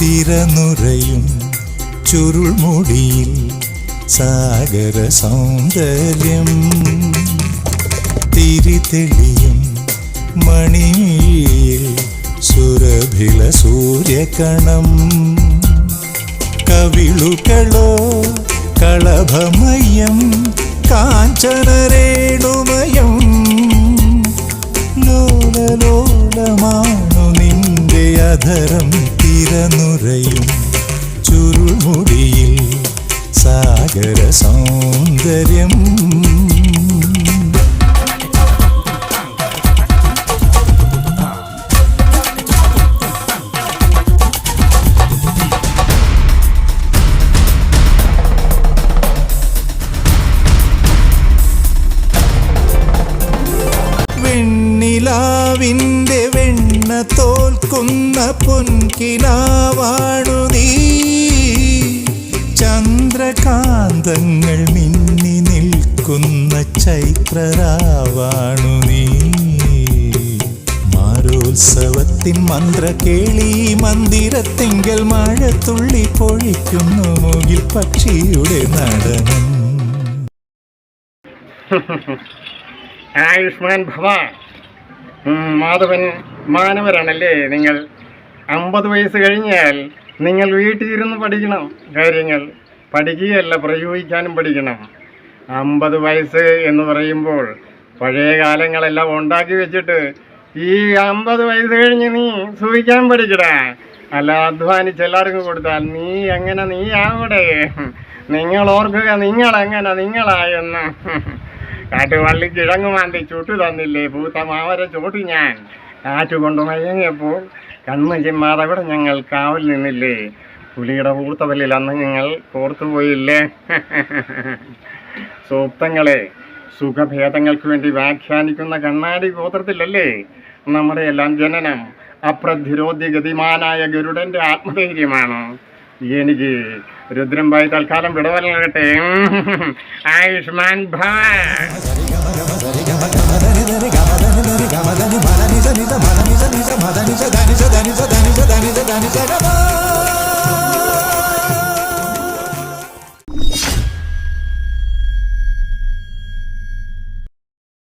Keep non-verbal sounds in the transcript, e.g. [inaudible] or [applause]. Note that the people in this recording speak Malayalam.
തിരനുറയും ചുരുൾമുടിയിൽ സാഗര സൗന്ദര്യം. തിരിതെളിയും മണിയിൽ സുരഭില സൂര്യകണം. കവിളുകളോ കളഭമയം കാഞ്ചനരേണുമയം. ലോലലോലമാണു നിന്റെ അധരം തിരനുറയും ചുരുൾമുടിയിൽ സാഗര സൗന്ദര്യം വെണ്ണിലാവിന്റെ വെണ്ണ തോൽക്കുന്ന പൊൻകിനാവാണു നീ. ചന്ദ്രകാന്തങ്ങൾ മിന്നി നിൽക്കുന്ന ചൈത്രരാവാണു നീ. മാരോത്സവത്തിൻ മന്ത്രകേളി മന്ദിരത്തിങ്കൽ മഴത്തുള്ളി പൊഴിക്കുന്നു മുകിൽ പക്ഷിയുടെ നടനം. [laughs] ആയുഷ്മാൻ ഭവ മാധവൻ മാനവരാണല്ലേ നിങ്ങൾ? അമ്പത് വയസ്സ് കഴിഞ്ഞാൽ നിങ്ങൾ വീട്ടിലിരുന്ന് പഠിക്കണം. കാര്യങ്ങൾ പഠിക്കുകയല്ല പ്രയോഗിക്കാനും പഠിക്കണം. അമ്പത് വയസ്സ് എന്ന് പറയുമ്പോൾ പഴയ കാലങ്ങളെല്ലാം ഉണ്ടാക്കി വെച്ചിട്ട് ഈ അമ്പത് വയസ്സ് കഴിഞ്ഞ് നീ സൂഹിക്കാൻ പഠിക്കടാ. അല്ല അധ്വാനിച്ച് എല്ലാവർക്കും കൊടുത്താൽ നീ എങ്ങനെ നീ ആവടേ? നിങ്ങൾ ഓർക്കുക നിങ്ങൾ എങ്ങനെ നിങ്ങളായെന്ന്. കാട്ടുവള്ളി കിഴങ്ങു മാന്തി ചുട്ടു തന്നില്ലേ? പൂത്ത മാവര ചൂട്ടി ഞാൻ. കാറ്റ് കൊണ്ട് മയങ്ങിയപ്പോൾ കണ്ണ് ചിമ്മാതെ കൂടെ ഞങ്ങൾ കാവൽ നിന്നില്ലേ? പുലിയുടെ പൂർത്തവല്ലിൽ അന്ന് ഞങ്ങൾ കോർത്തുപോയില്ലേ [laughs] സൂക്തങ്ങളെ സുഖഭേദങ്ങൾക്ക് വേണ്ടി വ്യാഖ്യാനിക്കുന്ന കണ്ണാടി ഗോത്രത്തിലല്ലേ? നമ്മുടെ എല്ലാം ജനനം അപ്രതിരോധ്യ ഗതിമാനായ ഗരുഡന്റെ ആത്മധൈര്യമാണ്. എനിക്ക് രുദ്രംബായി തൽക്കാലം വിടവൽ നൽകട്ടെ ആയുഷ്മാൻ ഭാ